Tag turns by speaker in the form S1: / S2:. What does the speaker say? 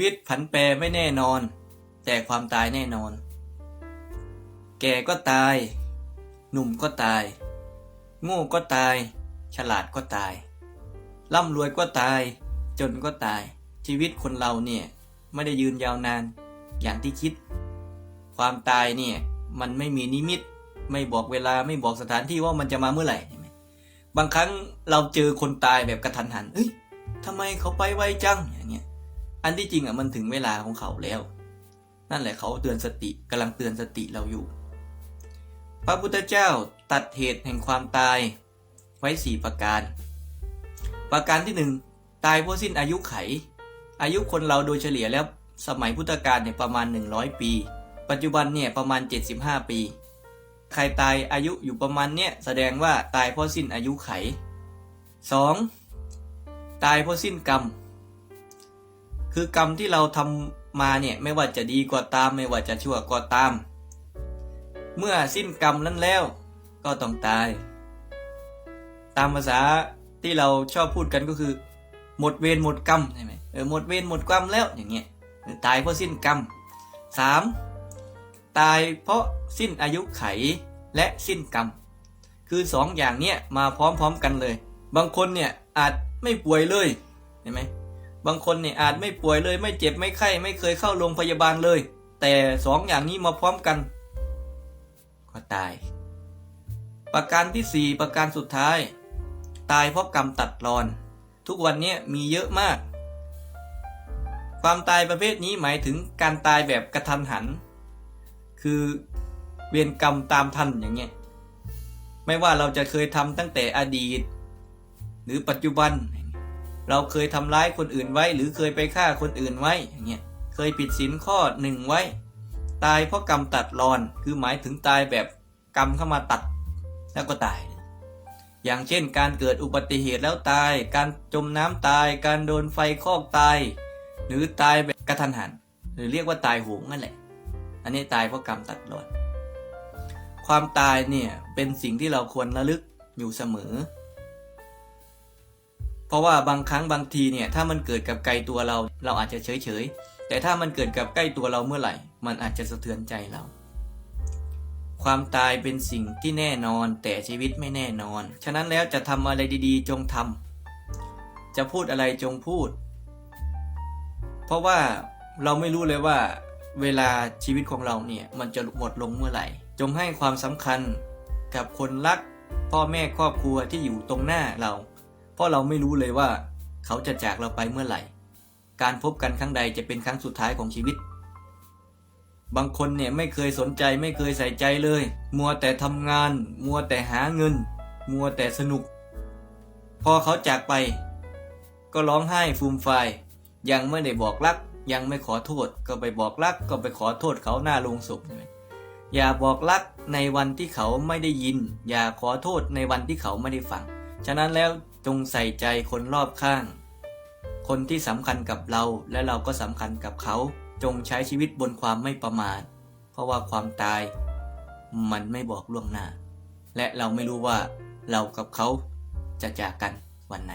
S1: ชีวิตผันแปรไม่แน่นอน แต่ความตายแน่นอน แก่ก็ตาย หนุ่มก็ตาย โง่ก็ตาย ฉลาดก็ตาย ร่ำรวยก็ตาย จนก็ตาย ชีวิตคนเราเนี่ย ไม่ได้ยืนยาวนาน อย่างที่คิด ความตายเนี่ย มันไม่มีนิมิต ไม่บอกเวลาไม่บอกสถานที่ว่ามันจะมาเมื่อไหร่ บางครั้งเราเจอคนตายแบบกระทันหัน เอ้ยทำไมเขาไปไวจังอย่างเงี้ย อันที่จริงอะมันถึงเวลาของเขาแล้ว นั่นแหละเขาเตือนสติกำลังเตือนสติเราอยู่ พระพุทธเจ้าตัดเหตุแห่งความตายไว้สี่ประการ ประการที่หนึ่งตายเพราะสิ้นอายุไข อายุคนเราโดยเฉลี่ยแล้วสมัยพุทธกาลเนี่ยประมาณ 100 ปี ปัจจุบันเนี่ยประมาณ 75 ปี ใครตายอายุอยู่ประมาณเนี่ยแสดงว่าตายเพราะสิ้นอายุไข 2. ตายเพราะสิ้นกรรม คือกรรมที่เราทำมาเนี่ยไม่ว่าจะดีก็ตาม ไม่ว่าจะชั่วก็ตาม เมื่อสิ้นกรรมนั้นแล้วก็ต้องตาย ตามภาษาที่เราชอบพูดกันก็คือ หมดเวรหมดกรรมใช่ไหมเออหมดเวรหมดกรรมแล้วอย่างเงี้ยตายเพราะสิ้นกรรมสามตายเพราะสิ้นอายุไขและสิ้นกรรม คือสองอย่างเนี้ยมาพร้อมๆกันเลย บางคนเนี่ยอาจไม่ป่วยเลยเห็นไหม บางคนเนี่ยอาจไม่ป่วยเลย ไม่เจ็บไม่ไข้ ไม่เคยเข้าโรงพยาบาลเลย แต่สองอย่างนี้มาพร้อมกัน ก็ตาย ประการที่สี่ประการสุดท้าย ตายเพราะกรรมตัดรอน ทุกวันนี้มีเยอะมาก ความตายประเภทนี้หมายถึงการตายแบบกระทันหัน คือเวียนกรรมตามทันอย่างเงี้ยไม่ว่าเราจะเคยทำตั้งแต่อดีต หรือปัจจุบัน เราเคยทำร้ายคนอื่นไว้ หรือเคยไปฆ่าคนอื่นไว้อย่างเงี้ยเคยผิดศีลข้อหนึ่งไว้ ตายเพราะกรรมตัดรอน คือหมายถึงตายแบบกรรมเข้ามาตัดแล้วก็ตาย อย่างเช่น การเกิดอุบัติเหตุแล้วตาย การจมน้ำตาย การโดนไฟคอกตาย หรือตายแบบกระทันหัน หรือเรียกว่าตายโหงนั่นแหละ อันนี้ตายเพราะกรรมตัดรอน ความตายเนี่ยเป็นสิ่งที่เราควรระลึกอยู่เสมอ เพราะว่าบางครั้งบางทีเนี่ยถ้ามันเกิดกับไกลตัวเรา เราอาจจะเฉยเฉยๆแต่ถ้ามันเกิดกับใกล้ตัวเราเมื่อไหร่ มันอาจจะสะเทือนใจเรา ความตายเป็นสิ่งที่แน่นอนแต่ชีวิตไม่แน่นอน ฉะนั้นแล้วจะทำอะไรดีๆ จงทำจะพูดอะไรจงพูด เพราะว่าเราไม่รู้เลยว่าเวลาชีวิตของเราเนี่ยมันจะหมดลงเมื่อไหร่ จงให้ความสำคัญกับคนรัก พ่อแม่ครอบครัวที่อยู่ตรงหน้าเรา เพราะเราไม่รู้เลยว่าเขาจะจากเราไปเมื่อไหร่ การพบกันครั้งใดจะเป็นครั้งสุดท้ายของชีวิต บางคนเนี่ยไม่เคยสนใจไม่เคยใส่ใจเลย มัวแต่ทำงาน มัวแต่หาเงิน มัวแต่สนุก พอเขาจากไป ก็ร้องไห้ฟูมฟายยังไม่ได้บอกรัก ยังไม่ขอโทษ ก็ไปบอกรัก ก็ไปขอโทษเขาหน้าโรงศพอย่าบอกรักในวันที่เขาไม่ได้ยิน อย่าขอโทษในวันที่เขาไม่ได้ฟัง ฉะนั้นแล้ว จงใส่ใจคนรอบข้าง คนที่สำคัญกับเราและเราก็สำคัญกับเขา จงใช้ชีวิตบนความไม่ประมาท เพราะว่าความตาย มันไม่บอกล่วงหน้า และเราไม่รู้ว่าเรากับเขาจะจากกันวันไหน